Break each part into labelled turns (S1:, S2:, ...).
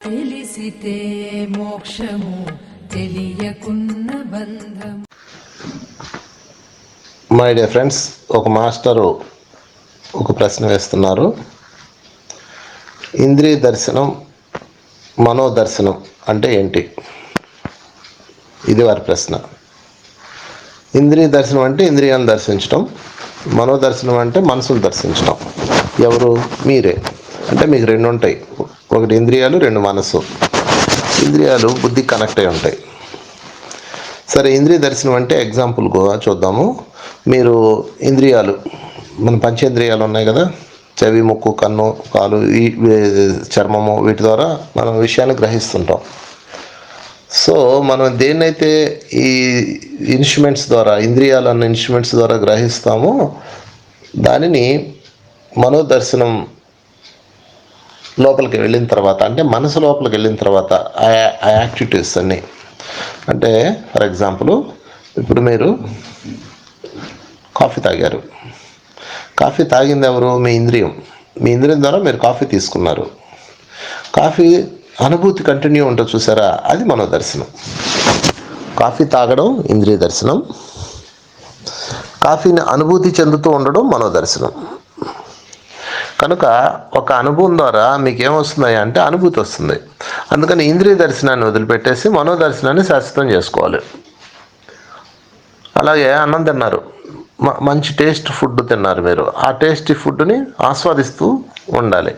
S1: తెలిసితే మోక్షము తెలియకున్న బంధం
S2: మై డియర్ ఫ్రెండ్స్ ఒక మాస్టరు ఒక ప్రశ్న వేస్తున్నారు. ఇంద్రియ దర్శనం మనోదర్శనం అంటే ఏంటి? ఇది వారి ప్రశ్న. ఇంద్రియ దర్శనం అంటే ఇంద్రియాలను దర్శించడం మనోదర్శనం అంటే మనసును దర్శించడం ఎవరు? మీరే. అంటే మీకు రెండు ఉంటాయి ఒకటి ఇంద్రియాలు రెండు మనసు ఇంద్రియాలు బుద్ధి కనెక్ట్ అయి ఉంటాయి. సరే ఇంద్రియ దర్శనం అంటే ఎగ్జాంపుల్గా చూద్దాము. మీరు ఇంద్రియాలు మన పంచేంద్రియాలు ఉన్నాయి కదా? చెవి ముక్కు కన్ను కాలు ఈ చర్మము వీటి ద్వారా మనం విషయాన్ని గ్రహిస్తుంటాం. సో మనం దేన్నైతే ఈ ఇన్స్ట్రుమెంట్స్ ద్వారా ఇంద్రియాలు అన్న ఇన్స్ట్రుమెంట్స్ ద్వారా గ్రహిస్తామో దానిని మనోదర్శనం లోపలికి వెళ్ళిన తర్వాత అంటే మనసు లోపలికి వెళ్ళిన తర్వాత ఆ ఆ యాక్టివిటీస్ అన్నీ. అంటే ఫర్ ఎగ్జాంపుల్ ఇప్పుడు మీరు కాఫీ తాగారు. కాఫీ తాగింది ఎవరు? మీ ఇంద్రియం. మీ ఇంద్రియం ద్వారా మీరు కాఫీ తీసుకున్నారు. కాఫీ అనుభూతి కంటిన్యూ ఉంటుంది చూసారా అది మనో దర్శనం కాఫీ తాగడం ఇంద్రియ దర్శనం. కాఫీని అనుభూతి చెందుతూ ఉండడం మనో దర్శనం కనుక ఒక అనుభవం ద్వారా మీకు ఏమొస్తుంది అంటే అనుభూతి వస్తుంది. అందుకని ఇంద్రియ దర్శనాన్ని వదిలిపెట్టేసి మనోదర్శనాన్ని శాశ్వతం చేసుకోవాలి. అలాగే అన్నం తిన్నారు. మ- మంచి టేస్ట్ ఫుడ్ తిన్నారు మీరు. ఆ టేస్టీ ఫుడ్ని ఆస్వాదిస్తూ ఉండాలి.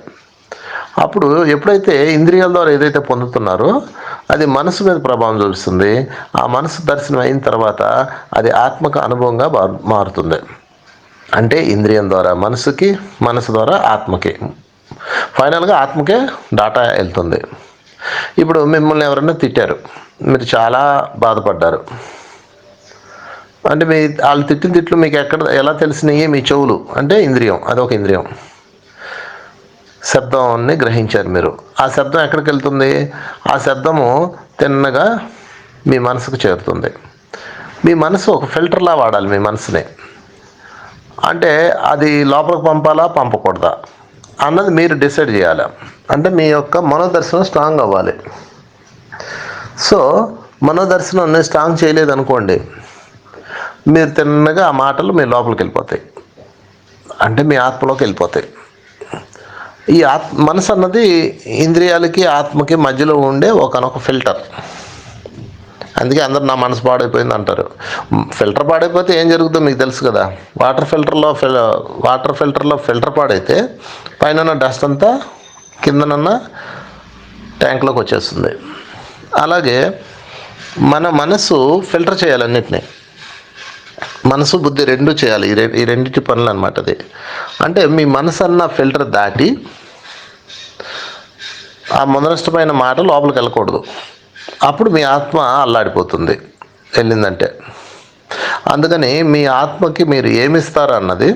S2: అప్పుడు ఎప్పుడైతే ఇంద్రియాల ద్వారా ఏదైతే పొందుతున్నారో అది మనసు మీద ప్రభావం చూపిస్తుంది. ఆ మనసు దర్శనం అయిన తర్వాత అది ఆత్మక అనుభవంగా మారు- మారుతుంది. అంటే ఇంద్రియం ద్వారా మనసుకి మనసు ద్వారా ఆత్మకి. ఫైనల్గా ఆత్మకే డాటా వెళ్తుంది. ఇప్పుడు మిమ్మల్ని ఎవరైనా తిట్టారు. మీరు చాలా బాధపడ్డారు. అంటే మీ వాళ్ళు తిట్టిన తిట్లు మీకు ఎక్కడ ఎలా తెలిసినాయి? మీ చెవులు. అంటే ఇంద్రియం. అదొక ఇంద్రియం. శబ్దాన్ని గ్రహించారు మీరు. ఆ శబ్దం ఎక్కడికి వెళ్తుంది? ఆ శబ్దము తిన్నగా మీ మనసుకు చేరుతుంది. మీ మనసు ఒక ఫిల్టర్లా వాడాలి మీ మనసుని. అంటే అది లోపలికి పంపాలా పంపకూడదా? అన్నది మీరు డిసైడ్ చేయాలి? అంటే మీ యొక్క మనోదర్శనం స్ట్రాంగ్ అవ్వాలి. సో మనోదర్శనం స్ట్రాంగ్ చేయలేదనుకోండి మీరు తిన్నగా ఆ మాటలు మీ లోపలికి వెళ్ళిపోతాయి. అంటే మీ ఆత్మలోకి వెళ్ళిపోతాయి. ఈ ఆత్మ మనసు అన్నది ఇంద్రియాలకి ఆత్మకి మధ్యలో ఉండే ఒకనొక ఫిల్టర్. అందుకే అందరు నా మనసు పాడైపోయింది అంటారు. ఫిల్టర్ పాడైపోతే ఏం జరుగుతుందో మీకు తెలుసు కదా. వాటర్ ఫిల్టర్లో ఫిల్ వాటర్ ఫిల్టర్లో ఫిల్టర్ పాడైతే పైన డస్ట్ అంతా కిందనున్న ట్యాంక్లోకి వచ్చేస్తుంది. అలాగే మన మనసు ఫిల్టర్ చేయాలి అన్నిటినీ. మనసు బుద్ధి రెండు చేయాలి. ఈ రె- ఈ రెండింటి పనులు అనమాట అది. అంటే మీ మనసు అన్న ఫిల్టర్ దాటి ఆ మొదలష్టమైన మాట లోపలికి వెళ్ళకూడదు. అప్పుడు మీ ఆత్మ అల్లాడిపోతుంది. వెళ్ళిందంటే. అందుకని మీ ఆత్మకి మీరు ఏమిస్తారు అన్నది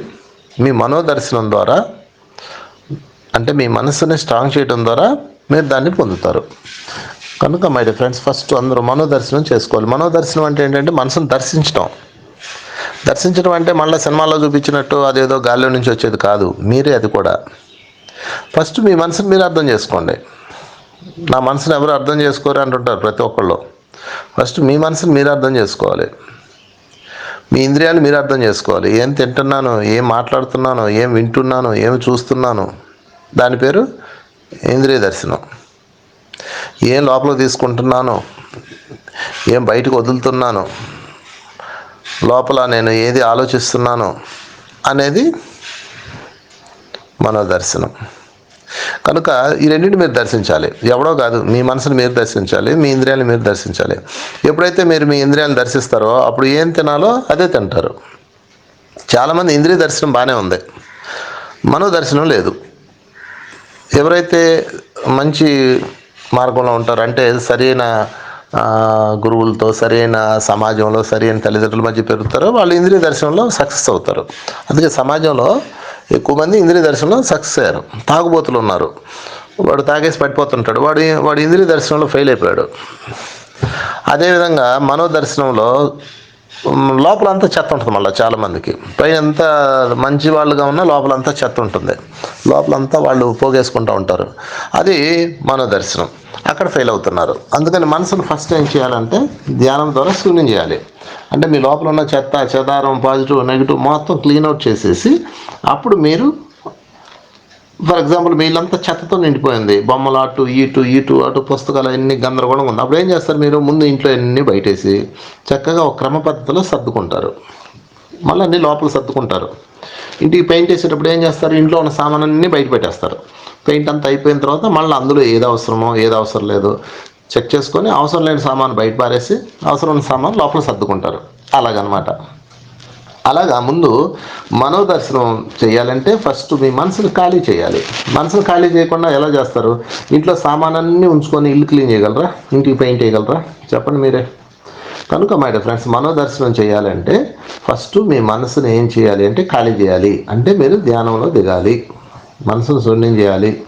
S2: మీ మనోదర్శనం ద్వారా అంటే మీ మనసుని స్ట్రాంగ్ చేయడం ద్వారా మీరు దాన్ని పొందుతారు. కనుక మై ఫ్రెండ్స్ ఫస్ట్ అందరూ మనోదర్శనం చేసుకోవాలి. మనోదర్శనం అంటే ఏంటంటే మనసును దర్శించడం. దర్శించడం అంటే మళ్ళీ సినిమాలో చూపించినట్టు అదేదో గాల్లో నుంచి వచ్చేది కాదు. మీరే అది కూడా. ఫస్ట్ మీ మనసుని మీరు అర్థం చేసుకోండి. నా మనసుని ఎవరు అర్థం చేసుకోరు అంటుంటారు ప్రతి ఒక్కళ్ళు. ఫస్ట్ మీ మనసుని మీరు అర్థం చేసుకోవాలి. మీ ఇంద్రియాలు మీరు అర్థం చేసుకోవాలి. ఏం తింటున్నాను ఏం మాట్లాడుతున్నాను ఏం వింటున్నాను ఏం చూస్తున్నాను. దాని పేరు ఇంద్రియ దర్శనం. ఏం లోపల తీసుకుంటున్నాను ఏం బయటకు వదులుతున్నాను లోపల నేను ఏది ఆలోచిస్తున్నాను అనేది మనోదర్శనం కనుక ఈ రెండింటిని మీరు దర్శించాలి. ఎవడో కాదు మీ మనసుని మీరు దర్శించాలి మీ ఇంద్రియాలను మీరు దర్శించాలి. ఎప్పుడైతే మీరు మీ ఇంద్రియాలను దర్శిస్తారో అప్పుడు ఏం తినాలో అదే తింటారు. చాలామంది ఇంద్రియ దర్శనం బాగానే ఉంది. మనోదర్శనం లేదు. ఎవరైతే మంచి మార్గంలో ఉంటారో అంటే సరైన గురువులతో సరైన సమాజంలో సరైన తల్లిదండ్రుల మధ్య పెరుగుతారో వాళ్ళు ఇంద్రియ దర్శనంలో సక్సెస్ అవుతారు. అందుకే సమాజంలో ఎక్కువ మంది ఇంద్రియ దర్శనంలో సక్సెస్ అయ్యారు. తాగుబోతులు ఉన్నారు. వాడు తాగేసి పడిపోతుంటాడు. వాడు వాడు ఇంద్రియ దర్శనంలో ఫెయిల్ అయిపోయాడు. అదేవిధంగా మనోదర్శనంలో లోపల లోపలంతా చెత్త ఉంటుంది మళ్ళీ చాలామందికి. పైన ఎంత మంచి వాళ్ళుగా ఉన్నా లోపలంతా చెత్త ఉంటుంది. లోపలంతా వాళ్ళు పోగేసుకుంటూ ఉంటారు. అది మనోదర్శనం. అక్కడ ఫెయిల్ అవుతున్నారు. అందుకని మనసును ఫస్ట్ ఏం చేయాలంటే ధ్యానం ద్వారా శూన్యం చేయాలి. అంటే మీ లోపల ఉన్న చెత్త చెదారం పాజిటివ్ నెగిటివ్ మొత్తం క్లీన్ అవుట్ చేసేసి అప్పుడు మీరు ఫర్ ఎగ్జాంపుల్ మీళ్ళంతా చెత్తతో నిండిపోయింది. బొమ్మలు అటు ఇటు ఇటు అటు పుస్తకాలు అన్ని గందరగోళంగా ఉంది. అప్పుడు ఏం చేస్తారు మీరు? ముందు ఇంట్లో అన్ని బయటేసి చక్కగా ఒక క్రమ పద్ధతిలో సర్దుకుంటారు. మళ్ళీ అన్ని లోపల సర్దుకుంటారు. ఇంటికి పెయింట్ వేసేటప్పుడు ఏం చేస్తారు? ఇంట్లో ఉన్న సామాన్లన్నీ బయట పెట్టేస్తారు. పెయింట్ అంతా అయిపోయిన తర్వాత మళ్ళీ అందులో ఏది అవసరమో ఏది అవసరం లేదు చెక్ చేసుకొని అవసరం లేని సామాను బయట పారేసి అవసరం ఉన్న సామాను లోపల సర్దుకుంటారు. అలాగనమాట. అలాగా ముందు మనోదర్శనం చేయాలంటే ఫస్ట్ మీ మనసును ఖాళీ చేయాలి. మనసును ఖాళీ చేయకుండా ఎలా చేస్తారు? ఇంట్లో సామానన్నీ ఉంచుకొని ఇల్లు క్లీన్ చేయగలరా? ఇంటికి పెయింట్ చేయగలరా చెప్పండి మీరే. కనుక మై ఫ్రెండ్స్ మనోదర్శనం చేయాలంటే ఫస్ట్ మీ మనసుని ఏం చేయాలి అంటే ఖాళీ చేయాలి. అంటే మీరు ధ్యానంలో దిగాలి. మనసును శూన్యం చేయాలి.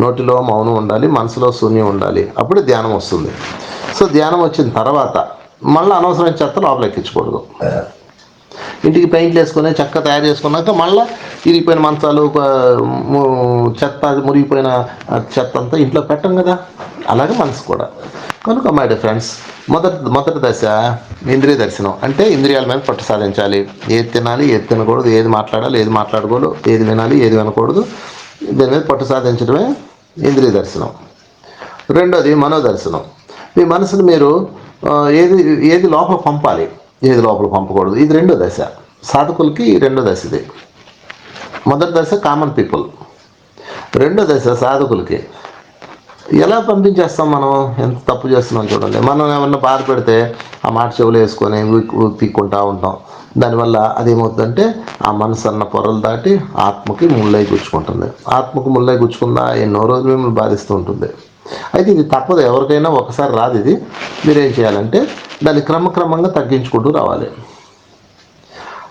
S2: నోటిలో మౌనం ఉండాలి మనసులో శూన్యం ఉండాలి. అప్పుడు ధ్యానం వస్తుంది. సో ధ్యానం వచ్చిన తర్వాత మళ్ళీ అనవసరమైన చెత్త లోపలెక్కించకూడదు ఇంటికి పెయింట్లు వేసుకొని చెక్క తయారు చేసుకున్నాక మళ్ళీ ఇరిగిపోయిన మంచాలు ఒక చెత్త మురిగిపోయిన చెత్త అంతా ఇంట్లో పెట్టం కదా. అలాగే మనసు కూడా. కనుక మై డియర్ ఫ్రెండ్స్ మొదటి మొదటి దశ ఇంద్రియ దర్శనం. అంటే ఇంద్రియాల మీద పట్టు సాధించాలి. ఏది తినాలి ఏది తినకూడదు ఏది మాట్లాడాలి ఏది మాట్లాడకూడదు ఏది వినాలి ఏది వినకూడదు దీని మీద పట్టు సాధించడమే ఇంద్రియ దర్శనం. రెండోది మనోదర్శనం. మీ మనసును మీరు ఏది ఏది లోపల పంపాలి. ఏది లోపల పంపకూడదు. ఇది రెండో దశ. సాధకులకి ఈ రెండో దశ ఇది. మొదటి దశ కామన్ పీపుల్ రెండో దశ సాధకులకి. ఎలా పంపించేస్తాం మనం? ఎంత తప్పు చేస్తున్నాం చూడండి. మనం ఏమన్నా బాధ పెడితే ఆ మాట చెవులు వేసుకొని ఊ- ఉంటాం. దానివల్ల అదేమవుతుందంటే ఆ మనసు అన్న పొరలు దాటి ఆత్మకి ముళ్ళై గుచ్చుకుంటుంది. ఆత్మకు ముళ్ళై గుచ్చుకుందా ఎన్నో రోజులు మిమ్మల్ని బాధిస్తూ ఉంటుంది. అయితే ఇది తప్పదు ఎవరికైనా ఒకసారి రాదు ఇది. మీరేం చేయాలంటే దాన్ని క్రమక్రమంగా తగ్గించుకుంటూ రావాలి.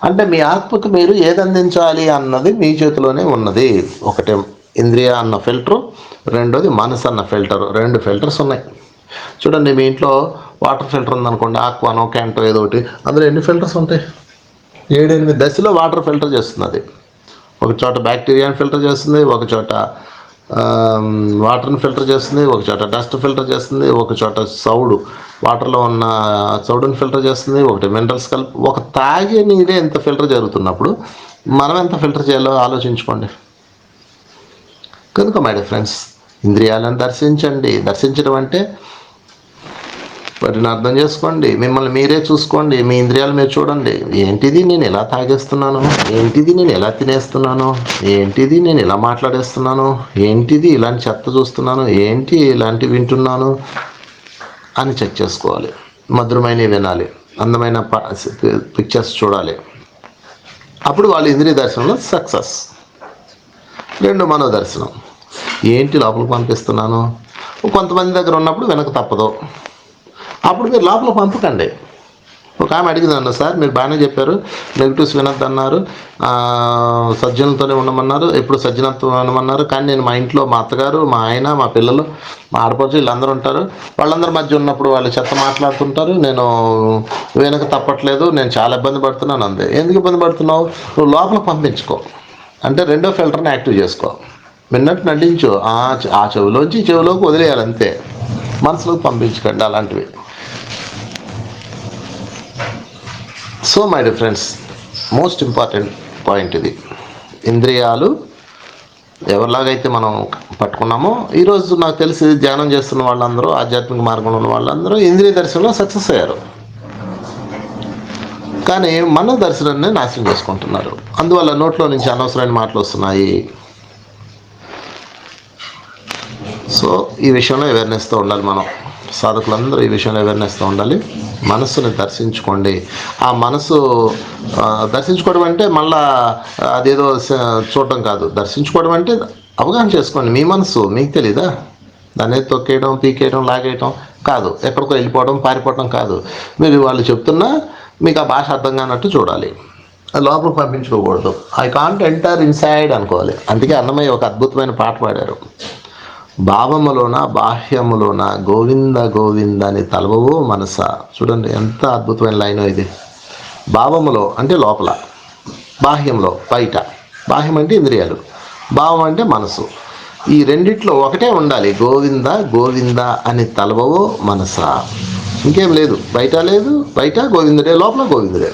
S2: అంటే మీ ఆత్మకు మీరు ఏది అందించాలి అన్నది మీ చేతిలోనే ఉన్నది. ఒకటి ఇంద్రియ అన్న ఫిల్టరు రెండోది మనసు అన్న ఫిల్టర్. రెండు ఫిల్టర్స్ ఉన్నాయి. చూడండి మీ ఇంట్లో వాటర్ ఫిల్టర్ ఉందనుకోండి ఆక్వానో క్యాంటో ఏదో ఒకటి అందులో ఎన్ని ఫిల్టర్స్ ఉంటాయి? ఏడెనిమిది. దశలో వాటర్ ఫిల్టర్ చేస్తుంది అది ఒక చోట బ్యాక్టీరియాని ఫిల్టర్ చేస్తుంది ఒక చోట వాటర్ని ఫిల్టర్ చేస్తుంది ఒక చోట డస్ట్ ఫిల్టర్ చేస్తుంది ఒక చోట సౌడు వాటర్లో ఉన్న సౌడుని ఫిల్టర్ చేస్తుంది ఒకటి మినరల్స్ కలిపి ఒక తాగే నీరే ఎంత ఫిల్టర్ జరుగుతున్నప్పుడు మనం ఎంత ఫిల్టర్ చేయాలో ఆలోచించుకోండి. కనుక మై డియర్ ఫ్రెండ్స్ ఇంద్రియాలను దర్శించండి. దర్శించడం అంటే వాటిని అర్థం చేసుకోండి. మిమ్మల్ని మీరే చూసుకోండి. మీ ఇంద్రియాలు మీరు చూడండి. ఏంటిది నేను ఎలా తాగేస్తున్నాను? ఏంటిది నేను ఎలా తినేస్తున్నాను? ఏంటిది నేను ఎలా మాట్లాడేస్తున్నాను? ఏంటిది ఇలాంటి చెత్త చూస్తున్నాను? ఏంటి ఇలాంటి వింటున్నాను? అని చెక్ చేసుకోవాలి. మధురమైనవి వినాలి. అందమైన పిక్చర్స్ చూడాలి. అప్పుడు వాళ్ళ ఇంద్రియ దర్శనంలో సక్సెస్ రెండు మనోదర్శనం ఏంటి లోపలికి పంపిస్తున్నాను? కొంతమంది దగ్గర ఉన్నప్పుడు వెనక తప్పదు. అప్పుడు మీరు లోపల పంపకండి. ఒక ఆమె అడిగింది అన్న సార్ మీరు బాగానే చెప్పారు. నెగిటివ్స్ వినొద్దన్నారు. అన్నారు ఉండమన్నారు. ఎప్పుడు సజ్జనత్వం ఉండమన్నారు. కానీ నేను మా ఇంట్లో మా అత్తగారు మా ఆయన మా పిల్లలు మా ఆడపడుచు వీళ్ళందరూ ఉంటారు. వాళ్ళందరి మధ్య ఉన్నప్పుడు వాళ్ళు చెత్త మాట్లాడుతుంటారు. నేను వెనక తప్పట్లేదు. నేను చాలా ఇబ్బంది పడుతున్నాను అంతే ఎందుకు ఇబ్బంది పడుతున్నావు? నువ్వు లోపల పంపించుకో. అంటే రెండో ఫిల్టర్ని యాక్టివ్ చేసుకో. విన్నట్టు నటించు. ఆ చెవిలోంచి చెవిలోకి వదిలేయాలి అంతే మనసులోకి పంపించకండి అలాంటివి. So my dear friends most important point ఇది. ఇంద్రియాలు ఎవరిలాగైతే మనం పట్టుకున్నామో ఈరోజు నాకు తెలిసి ధ్యానం చేస్తున్న వాళ్ళందరూ ఆధ్యాత్మిక మార్గంలో ఉన్న వాళ్ళందరూ ఇంద్రియ దర్శనంలో సక్సెస్ అయ్యారు. కానీ మన దర్శనాన్ని నాశనం చేసుకుంటున్నారు. అందువల్ల నోట్లో నుంచి అనవసరమైన మాటలు వస్తున్నాయి. సో ఈ విషయంలో అవేర్నెస్తో ఉండాలి మనం. సాధకులందరూ ఈ విషయంలో అవేర్నెస్తో ఉండాలి. మనస్సుని దర్శించుకోండి. ఆ మనసు దర్శించుకోవడం అంటే మళ్ళా అదేదో చూడటం చూడడం కాదు. దర్శించుకోవడం అంటే అవగాహన చేసుకోండి. మీ మనసు మీకు తెలీదా? దాన్ని తొక్కేయడం పీకేయడం లాగేయడం కాదు. ఎక్కడికో వెళ్ళిపోవడం పారిపోవడం కాదు. మీరు వాళ్ళు చెప్తున్నా మీకు ఆ భాష అర్థం కానట్టు చూడాలి. లోపల పంపించుకోకూడదు. ఐ కాంట్ ఎంటర్ ఇన్సైడ్ అనుకోవాలి. అందుకే అన్నమయ్య ఒక అద్భుతమైన పాట పాడారు. భావములోన బాహ్యములోన గోవింద గోవింద అని తలవవో మనస. చూడండి ఎంత అద్భుతమైన లైన్ ఇది. భావములో అంటే లోపల బాహ్యంలో బయట. బాహ్యం అంటే ఇంద్రియాలు భావం అంటే మనసు. ఈ రెండిట్లో ఒకటే ఉండాలి గోవింద గోవింద అని తలవవో మనస. ఇంకేం లేదు బయట లేదు బయట గోవిందుడే లోపల గోవిందుడే.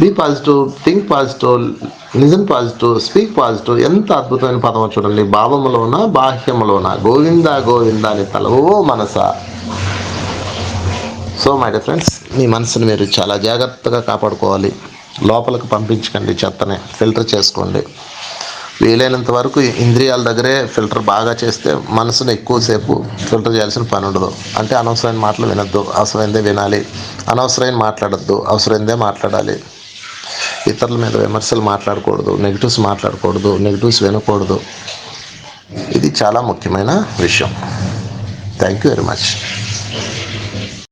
S2: బీ పాజిటివ్ థింక్ పాజిటివ్ నిజం పాజిటివ్ స్పీక్ పాజిటివ్ ఎంత అద్భుతమైన పదం చూడండి. భావములోన బాహ్యములోన? గోవింద గోవింద అని తలవో మనసా. సో మై డియర్ ఫ్రెండ్స్ మీ మనసుని మీరు చాలా జాగ్రత్తగా కాపాడుకోవాలి. లోపలికి పంపించకండి చెత్తని. ఫిల్టర్ చేసుకోండి. వీలైనంత వరకు ఇంద్రియాల దగ్గరే ఫిల్టర్ బాగా చేస్తే మనసును ఎక్కువసేపు ఫిల్టర్ చేయాల్సిన పని ఉండదు. అంటే అనవసరమైన మాటలు వినొద్దు. అవసరమైందే వినాలి. అనవసరమైన మాట్లాడద్దు. అవసరమైందే మాట్లాడాలి. ఇతరుల మీద విమర్శలు మాట్లాడకూడదు నెగిటివ్స్ మాట్లాడకూడదు నెగిటివ్స్ వినకూడదు. ఇది చాలా ముఖ్యమైన విషయం. Thank you very much